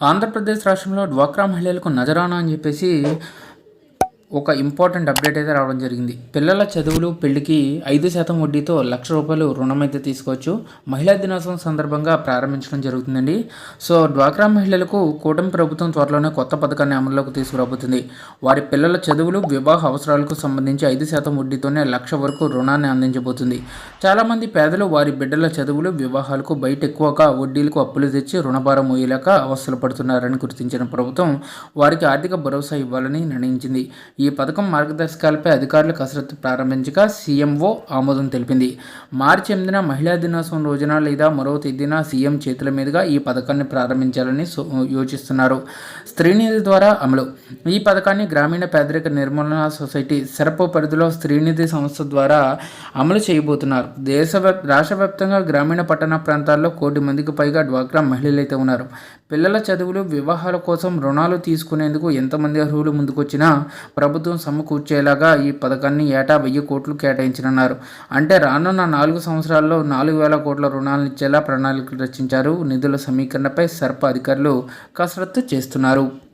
ఆంధ్రప్రదేశ్ రాష్ట్రంలో డ్వాక్రా మహిళలకు నజరానా అని చెప్పేసి ఒక ఇంపార్టెంట్ అప్డేట్ అయితే రావడం జరిగింది. పిల్లల చదువులు పెళ్ళికి ఐదు శాతం వడ్డీతో లక్ష రూపాయలు రుణం అయితే తీసుకోవచ్చు. మహిళా దినోత్సవం సందర్భంగా ప్రారంభించడం జరుగుతుందండి. సో డ్వాక్రా మహిళలకు కూటమి ప్రభుత్వం త్వరలోనే కొత్త పథకాన్ని అమల్లోకి తీసుకురాబోతుంది. వారి పిల్లల చదువులు వివాహ అవసరాలకు సంబంధించి ఐదు శాతం వడ్డీతోనే లక్ష వరకు రుణాన్ని అందించబోతుంది. చాలామంది పేదలు వారి బిడ్డల చదువులు వివాహాలకు బయట ఎక్కువగా వడ్డీలకు అప్పులు తెచ్చి రుణభారం మోయలేక అవస్థలు పడుతున్నారని గుర్తించిన ప్రభుత్వం వారికి ఆర్థిక భరోసా ఇవ్వాలని నిర్ణయించింది. ఈ పథకం మార్గదర్శకాలపై అధికారులు కసరత్తు ప్రారంభించగా సీఎంఓ ఆమోదం తెలిపింది. మార్చి ఎనిమిదిన మహిళా దినోత్సవం రోజున లేదా మరో తేదీన సీఎం చేతుల మీదుగా ఈ పథకాన్ని ప్రారంభించాలని సో- యోచిస్తున్నారు. స్త్రీనిధి ద్వారా అమలు. ఈ పథకాన్ని గ్రామీణ పేదరిక నిర్మూలన సొసైటీ సెరపో పరిధిలో స్త్రీనిధి సంస్థ ద్వారా అమలు చేయబోతున్నారు. దేశ రాష్ట్ర వ్యాప్తంగా గ్రామీణ పట్టణ ప్రాంతాల్లో కోటి మందికి పైగా డ్వాక్రా మహిళలైతే ఉన్నారు. పిల్లల చదువులు వివాహాల కోసం రుణాలు తీసుకునేందుకు ఎంతమంది అర్హులు ముందుకొచ్చినా ప్రభుత్వం సమకూర్చేలాగా ఈ పథకాన్ని ఏటా వెయ్యి కోట్లు కేటాయించనున్నారు. అంటే రానున్న నాలుగు సంవత్సరాల్లో నాలుగు వేల కోట్ల రుణాలను ఇచ్చేలా ప్రణాళికలు రచించారు. నిధుల సమీకరణపై సర్ప అధికారులు కసరత్తు చేస్తున్నారు.